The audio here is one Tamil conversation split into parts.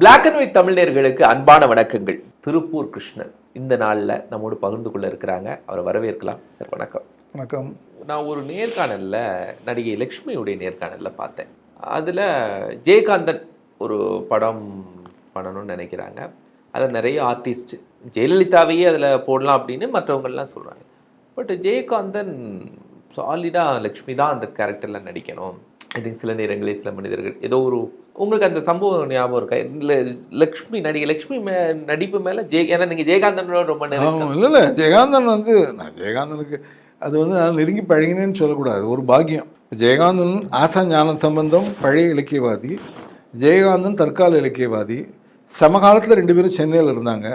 பிளாக் அண்ட் ஒயிட் தமிழர்களுக்கு அன்பான வணக்கங்கள். திருப்பூர் கிருஷ்ணன் இந்த நாளில் நம்மோடு பகிர்ந்து கொள்ள இருக்கிறாங்க. அவரை வரவேற்கலாம். சார் வணக்கம். வணக்கம். நான் ஒரு நேர்காணல்ல நடிகை லக்ஷ்மியுடைய நேர்காணல்ல பார்த்தேன். அதில் ஜெயகாந்தன் ஒரு படம் பண்ணணும்னு நினைக்கிறாங்க. அதில் நிறைய ஆர்டிஸ்ட் ஜெயலலிதாவையே அதில் போடலாம் அப்படின்னு மற்றவங்கெல்லாம் சொல்கிறாங்க பட் ஜெயகாந்தன் சாலிடாக லக்ஷ்மி தான் அந்த கேரக்டரில் நடிக்கணும். இது சில நேரங்களில் சில மனிதர்கள் ஏதோ ஒரு உங்களுக்கு அந்த சம்பவம் ஞாபகம் இருக்கா? இல்லை லக்ஷ்மி நடிகை லக்ஷ்மி மே நடிப்பு மேலே ஜெய ஏன்னா நீங்கள் ஜெயகாந்தனோட ரொம்ப நேரம் இல்லை இல்லை ஜெயகாந்தன் வந்து நான் ஜெயகாந்தனுக்கு அது வந்து நான் நெருங்கி பழகினேன்னு சொல்லக்கூடாது ஒரு பாக்கியம். ஜெயகாந்தன் ஆசா ஞான சம்பந்தம் பழைய இலக்கியவாதி. ஜெயகாந்தன் தற்கால இலக்கியவாதி. சமகாலத்தில் ரெண்டு பேரும் சென்னையில் இருந்தாங்க.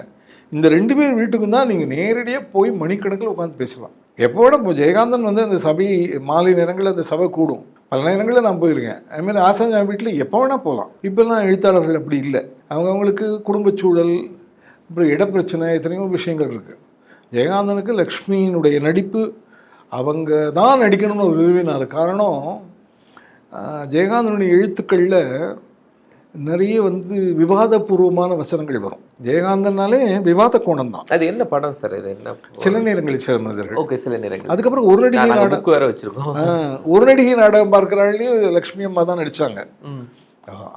இந்த ரெண்டு பேர் வீட்டுக்கும் தான் நீங்கள் நேரடியாக போய் மணிக்கணக்கில் உட்காந்து பேசலாம். எப்போட இப்போ ஜெயகாந்தன் வந்து அந்த சபை மாலை நேரங்களில் அந்த சபை கூடும். பல நேரங்களில் நான் போயிருக்கேன். அதுமாதிரி ஆசாஞ்சா வீட்டில் எப்போ வேணால் போகலாம் இப்போல்லாம் எழுத்தாளர்கள் அப்படி இல்லை. அவங்க அவங்களுக்கு குடும்பச் சூழல் அப்புறம் இடப்பிரச்சனை எத்தனையோ விஷயங்கள் இருக்குது ஜெயகாந்தனுக்கு லக்ஷ்மியினுடைய நடிப்பு அவங்க தான் நடிக்கணும்னு ஒரு விரும்பினார் காரணம் ஜெயகாந்தனுடைய எழுத்துக்களில் நிறைய வந்து விவாதபூர்வமான வசனங்கள் வரும். ஜெயகாந்தனாலே விவாத கோணம் தான் அது என்ன படம் சார் இது? என்ன சில நேரங்களில் சில மனிதர்கள். ஓகே சில நேரங்கள் அதுக்கப்புறம் ஒரு நடிகை நாடகம் வேற வச்சிருக்கோம். ஒரு நடிகை நாடகம் பார்க்குறாள்லையும் லக்ஷ்மி அம்மா தான் நடித்தாங்க.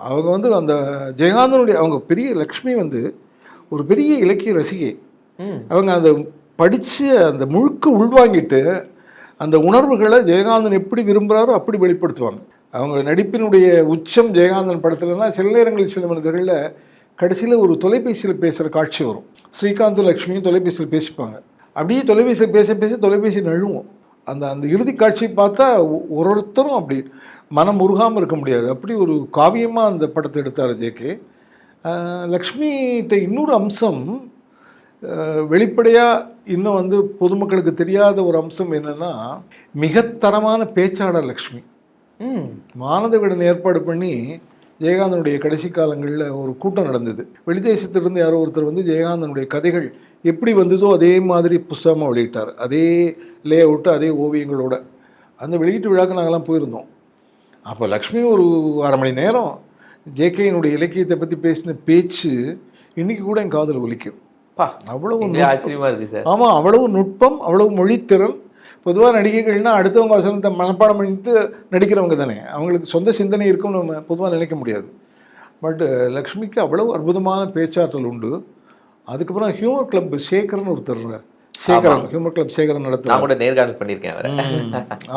அவங்க வந்து அந்த ஜெயகாந்தனுடைய அவங்க பெரிய லக்ஷ்மி வந்து ஒரு பெரிய இலக்கிய ரசிகை. அவங்க அந்த படித்து அந்த முழுக்க உள்வாங்கிட்டு அந்த உணர்வுகளை ஜெயகாந்தன் எப்படி விரும்புகிறாரோ அப்படி வெளிப்படுத்துவாங்க. அவங்க நடிப்பினுடைய உச்சம் ஜெயகாந்தன் படத்துலலாம் சில நேரங்களில் சில மனிதர்களில் கடைசியில் ஒரு தொலைபேசியில் பேசுகிற காட்சி வரும். ஸ்ரீகாந்தும் லக்ஷ்மியும் தொலைபேசியில் பேசிப்பாங்க. அப்படியே தொலைபேசியில் பேச பேச தொலைபேசி நழுவும். அந்த அந்த இறுதி காட்சியை பார்த்தா ஒரு ஒருத்தரும் அப்படி மனம் உருகாமல் இருக்க முடியாது. அப்படி ஒரு காவியமாக அந்த படத்தை எடுத்தார் ஜேகே லக்ஷ்மிகிட்ட இன்னொரு அம்சம் வெளிப்படையாக இன்னும் வந்து பொதுமக்களுக்கு தெரியாத ஒரு அம்சம் என்னென்னா மிகத்தரமான பேச்சாளர் லக்ஷ்மி. ம். மானத விடன் ஏற்பாடு பண்ணி ஜெயகாந்தனுடைய கடைசி காலங்களில் ஒரு கூட்டம் நடந்தது. வெளிதேசத்திலிருந்து யாரோ ஒருத்தர் வந்து ஜெயகாந்தனுடைய கதைகள் எப்படி வந்ததோ அதே மாதிரி புஸ்தகமாக வெளியிட்டார். அதே லே அவுட்டு அதே ஓவியங்களோட. அந்த வெளியீட்டு விழாக்கு நாங்கள்லாம் போயிருந்தோம். அப்போ லக்ஷ்மி ஒரு அரை மணி நேரம் ஜேகேயினுடைய இலக்கியத்தை பற்றி பேசின பேச்சு இன்னைக்கு கூட என் காதில் ஒலிக்குது. அவ்வளவு எங்களே ஆச்சரியமா இருக்கு சார். ஆமாம் அவ்வளவு நுட்பம் அவ்வளவு மொழித்திறன் பொதுவாக நடிகைகள்னா அடுத்தவங்க வசனத்தை மனப்பாடம் பண்ணிட்டு நடிக்கிறவங்க தானே. அவங்களுக்கு சொந்த சிந்தனை இருக்கும்னு நம்ம பொதுவாக நினைக்க முடியாது. பட் லக்ஷ்மிக்கு அவ்வளவு அற்புதமான பேச்சாற்றல் உண்டு. அதுக்கப்புறம் ஹியூமர் கிளப் சேகரன் ஒருத்தர் சேகரன் ஹியூமர் கிளப் சேகரன் நடத்துகிறார் நான் கூட நேர்காணல் பண்ணியிருக்கேன் அவரை.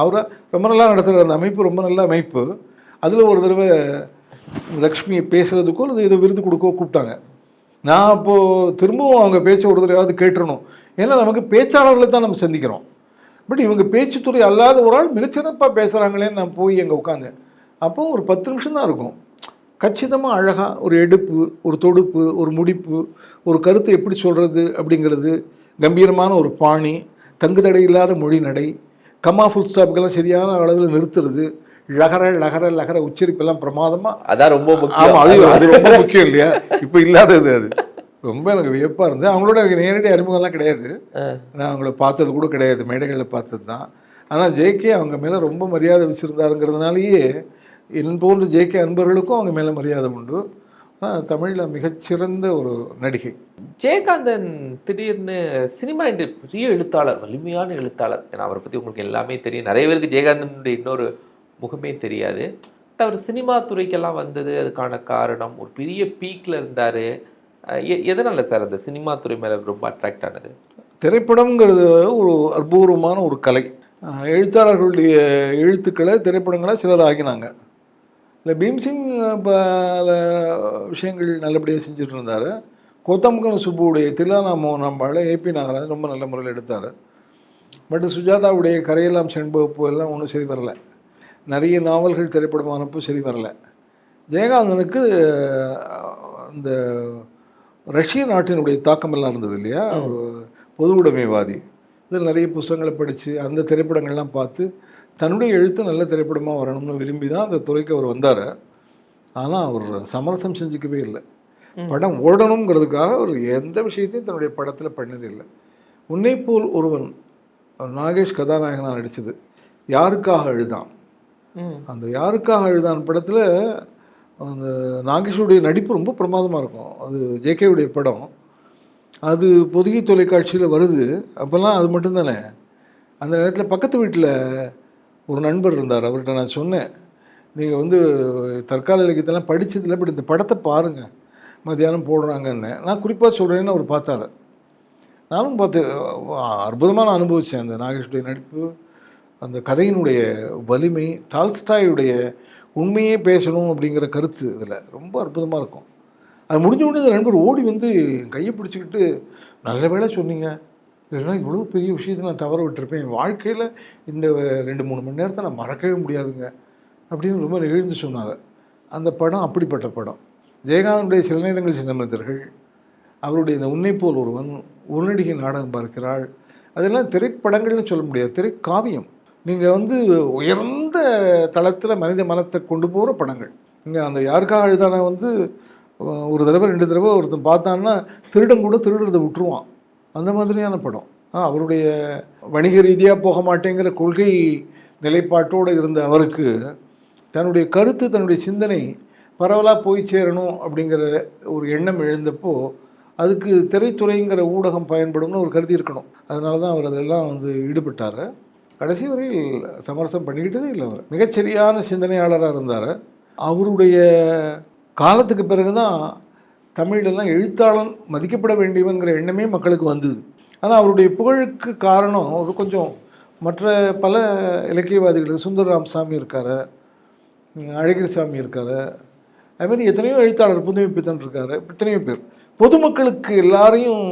அவரை ரொம்ப நல்லா நடத்துகிற அந்த அமைப்பு ரொம்ப நல்ல அமைப்பு. அதில் ஒரு தடவை லக்ஷ்மியை பேசுகிறதுக்கோ அல்லது ஏதோ விருது கொடுக்கோ கூப்பிட்டாங்க. நான் அப்போது திரும்பவும் அவங்க பேச்ச ஒரு தடவையாவது கேட்டுறணும். ஏன்னா நமக்கு பேச்சாளர்களை தான் நம்ம சந்திக்கிறோம். பட் இவங்க பேச்சுத்துறை அல்லாத ஒரு ஆள் மிகச்சிறப்பாக பேசுகிறாங்களேன்னு நான் போய் அங்கே உட்காந்தேன் அப்போ ஒரு பத்து நிமிஷம் தான் இருக்கும். கச்சிதமாக அழகாக ஒரு எடுப்பு ஒரு தொடுப்பு ஒரு முடிப்பு ஒரு கருத்தை எப்படி சொல்கிறது அப்படிங்கிறது கம்பீரமான ஒரு பாணி தங்குதடை இல்லாத மொழி நடை கமா ஃபுல் ஸ்டாப்புக்கெல்லாம் சரியான அளவில் நிறுத்துறது லகர லகர லகர உச்சரிப்பெல்லாம் பிரமாதமாக அதான் ரொம்ப முக்கியம். ஆமாம் அது அது ரொம்ப முக்கியம் இல்லையா? இப்போ இல்லாதது அது. ரொம்ப எனக்கு வியப்பாக இருந்தது. அவங்களோட எனக்கு நேரடி அறிமுகம்லாம் கிடையாது. நான் அவங்கள பார்த்தது கூட கிடையாது. மேடைகளில் பார்த்தது தான். ஆனால் ஜேகே அவங்க மேலே ரொம்ப மரியாதை வச்சுருந்தாருங்கிறதுனாலேயே என் போன்ற ஜேகே அன்பர்களுக்கும் அவங்க மேலே மரியாதை உண்டு. ஆனால் தமிழில் மிகச்சிறந்த ஒரு நடிகை. ஜெயகாந்தன் திடீர்னு சினிமா என்று பெரிய எழுத்தாளர் வலிமையான எழுத்தாளர். ஏன்னா அவரை பற்றி உங்களுக்கு எல்லாமே தெரியும். நிறைய பேருக்கு ஜெயகாந்தனுடைய இன்னொரு முகமே தெரியாது. பட் அவர் சினிமா துறைக்கெல்லாம் வந்தது. அதுக்கான காரணம் ஒரு பெரிய பீக்கில் இருந்தார். எதனால சார் அந்த சினிமா துறை மேலே ரொம்ப அட்ராக்ட் ஆனது? திரைப்படம்ங்கிறது ஒரு அற்புதமான ஒரு கலை. எழுத்தாளர்களுடைய எழுத்துக்களை திரைப்படங்களாக சிலர் ஆக்கினாங்க. இல்லை பீம்சிங் பல விஷயங்கள் நல்லபடியாக செஞ்சுட்டு இருந்தார். கோத்தம்கன் சுப்புவுடைய தில்லானா மோகனாம்பாளை ஏபி நாகராஜ் ரொம்ப நல்ல முறையில் எடுத்தார். பட் சுஜாதாவுடைய கரையெல்லாம் செண்பகப்பு எல்லாம் ஒன்றும் சரி வரல. நிறைய நாவல்கள் திரைப்படமானப்போ சரி வரல. ஜெயகாந்தனுக்கு அந்த ரஷ்ய நாட்டினுடைய தாக்கமெல்லாம் இருந்தது இல்லையா? ஒரு பொது உடைமைவாதி இதில் நிறைய புஸ்தகங்களை படித்து அந்த திரைப்படங்கள்லாம் பார்த்து தன்னுடைய எழுத்து நல்ல திரைப்படமாக வரணும்னு விரும்பி தான் அந்த துறைக்கு அவர் வந்தார். ஆனால் அவர் சமரசம் செஞ்சுக்கவே இல்லை. படம் ஓடணுங்கிறதுக்காக அவர் எந்த விஷயத்தையும் தன்னுடைய படத்தில் பண்ணதில்லை உன்னை போல் ஒருவன் நாகேஷ் கதாநாயகனாக நடித்தது யாருக்காக எழுதான் அந்த யாருக்காக எழுதான் படத்தில் அந்த நாகேஷுடைய நடிப்பு ரொம்ப பிரமாதமாக இருக்கும். அது ஜேகேவுடைய படம். அது பொதுகை தொலைக்காட்சியில் வருது. அப்போல்லாம் அது மட்டும்தானே? அந்த நேரத்தில் பக்கத்து வீட்டில் ஒரு நண்பர் இருந்தார். அவர்கிட்ட நான் சொன்னேன். நீங்கள் வந்து தற்கால இலக்கியத்தெல்லாம் படிச்சதில்ல பட் இந்த படத்தை பாருங்கள் மத்தியானம் போடுறாங்கன்னு. நான் குறிப்பாக சொல்கிறேன்னு அவர் பார்த்தாரு. நானும் பார்த்து அற்புதமாக நான் அனுபவித்தேன் அந்த நாகேஷுடைய நடிப்பு அந்த கதையினுடைய வலிமை டால்ஸ்டாயுடைய உண்மையே பேசணும் அப்படிங்கிற கருத்து இதில். ரொம்ப அற்புதமாக இருக்கும். அது முடிஞ்ச உடனே இந்த நண்பர் ஓடி வந்து கையை பிடிச்சிக்கிட்டு நல்ல வேளை சொன்னீங்க. இல்லைன்னா இவ்வளோ பெரிய விஷயத்தை நான் தவற விட்டுருப்பேன். என் வாழ்க்கையில் இந்த ரெண்டு மூணு மணி நேரத்தை நான் மறக்கவே முடியாதுங்க. அப்படின்னு ரொம்ப நெகிழ்ந்து சொன்னார். அந்த படம் அப்படிப்பட்ட படம். ஜெயகாந்தனுடைய சில நேரங்கள் சில மனிதர்கள் அவருடைய இந்த உன்னை போல் ஒருவன் ஒரு நடிகை நாடகம் பார்க்கிறாள். அதெல்லாம் திரைப்படங்கள்னு சொல்ல முடியாது. திரைக்காவியம். நீங்கள் வந்து உயர்ந்த தளத்தில் மனித மனத்தை கொண்டு போகிற படங்கள் நீங்கள் அந்த யாருக்காக அழுதானா வந்து ஒரு தடவை ரெண்டு தடவை ஒருத்தன் பார்த்தான்னா திருடன் கூட திருடுறதை விட்டுருவான். அந்த மாதிரியான படம். ஆ, அவருடைய வணிக ரீதியாக போக மாட்டேங்கிற கொள்கை நிலைப்பாட்டோடு இருந்த அவருக்கு தன்னுடைய கருத்து தன்னுடைய சிந்தனை பரவலாக போய் சேரணும் அப்படிங்கிற ஒரு எண்ணம் எழுந்தப்போ அதுக்கு திரைத்துறைங்கிற ஊடகம் பயன்படும்னு ஒரு கருதி இருக்கணும். அதனால தான் அவர் அதெல்லாம் வந்து ஈடுபட்டார். கடைசி வரையில் சமரசம் பண்ணிக்கிட்டதே இல்லை அவர். மிகச்சரியான சிந்தனையாளராக இருந்தார். அவருடைய காலத்துக்கு பிறகு தான் தமிழெல்லாம் எழுத்தாளன் மதிக்கப்பட வேண்டியவங்கிற எண்ணமே மக்களுக்கு வந்தது. ஆனால் அவருடைய புகழுக்கு காரணம் ஒரு கொஞ்சம் மற்ற பல இலக்கியவாதிகள் சுந்தர் ராமசாமி இருக்கார் அழகிரிசாமி இருக்கார் அதுமாதிரி எத்தனையோ எழுத்தாளர் புதுமை பித்தன் இருக்கார் எத்தனையோ பேர். பொதுமக்களுக்கு எல்லாரையும்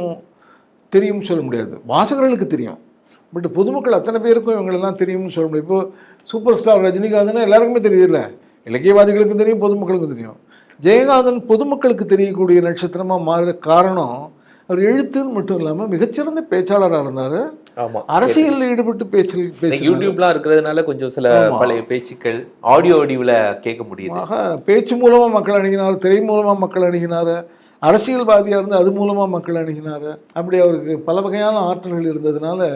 தெரியும்னு சொல்ல முடியாது. வாசகர்களுக்கு தெரியும். பட் பொதுமக்கள் அத்தனை பேருக்கும் இவங்களெல்லாம் தெரியும்னு சொல்ல முடியும். இப்போ சூப்பர் ஸ்டார் ரஜினிகாந்த்னா எல்லாருக்குமே தெரியுதுல்ல. இலக்கியவாதிகளுக்கும் தெரியும் பொதுமக்களுக்கும் தெரியும். ஜெயகாந்தன் பொதுமக்களுக்கு தெரியக்கூடிய நட்சத்திரமாக மாற காரணம் அவர் எழுத்துன்னு மட்டும் இல்லாமல் மிகச்சிறந்த பேச்சாளராக இருந்தார். ஆமா. அரசியலில் ஈடுபட்டு பேச்சில் பேச்சு யூடியூப்லாம் இருக்கிறதுனால கொஞ்சம் சில பழைய பேச்சுக்கள் ஆடியோ வடிவில் கேட்க முடியுது. ஆக பேச்சு மூலமாக மக்கள் அணுகினார் திரை மூலமாக மக்கள் அணுகினார் அரசியல்வாதியாக இருந்து அது மூலமாக மக்கள் அணுகினார். அப்படி அவருக்கு பல வகையான ஆற்றல்கள் இருந்ததுனால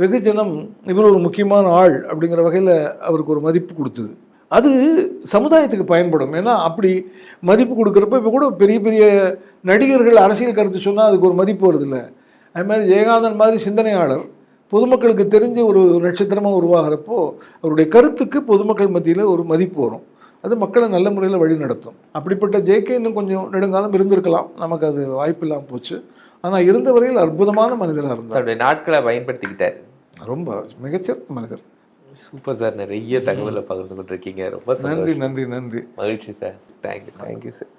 வெகுஜனம் இவர் ஒரு முக்கியமான ஆள் அப்படிங்கிற வகையில் அவருக்கு ஒரு மதிப்பு கொடுத்தது. அது சமுதாயத்துக்கு பயன்படும். ஏன்னா அப்படி மதிப்பு கொடுக்குறப்ப இப்போ கூட பெரிய பெரிய நடிகர்கள் அரசியல் கருத்து சொன்னால் அதுக்கு ஒரு மதிப்பு வருதில்ல. அது மாதிரி ஜெயகாந்தன் மாதிரி சிந்தனையாளர் பொதுமக்களுக்கு தெரிஞ்ச ஒரு நட்சத்திரமாக உருவாகிறப்போ அவருடைய கருத்துக்கு பொதுமக்கள் மத்தியில் ஒரு மதிப்பு வரும். அது மக்களை நல்ல முறையில் வழி நடத்தும். அப்படிப்பட்ட ஜேகே இன்னும் கொஞ்சம் நெடுங்காலம் இருந்திருக்கலாம். நமக்கு அது வாய்ப்பு இல்லாமல் போச்சு. ஆனால் இருந்த வரையில் அற்புதமான மனிதராக இருந்தார். நாட்களை பயன்படுத்திக்கிட்டார். ரொம்ப மிகச்சிறந்த மனிதர். சூப்பர் சார் நிறைய தகவலை பகிர்ந்து கொண்டிருக்கீங்க ரொம்ப. நன்றி நன்றி நன்றி. மகிழ்ச்சி சார் தேங்க்யூ தேங்க்யூ சார்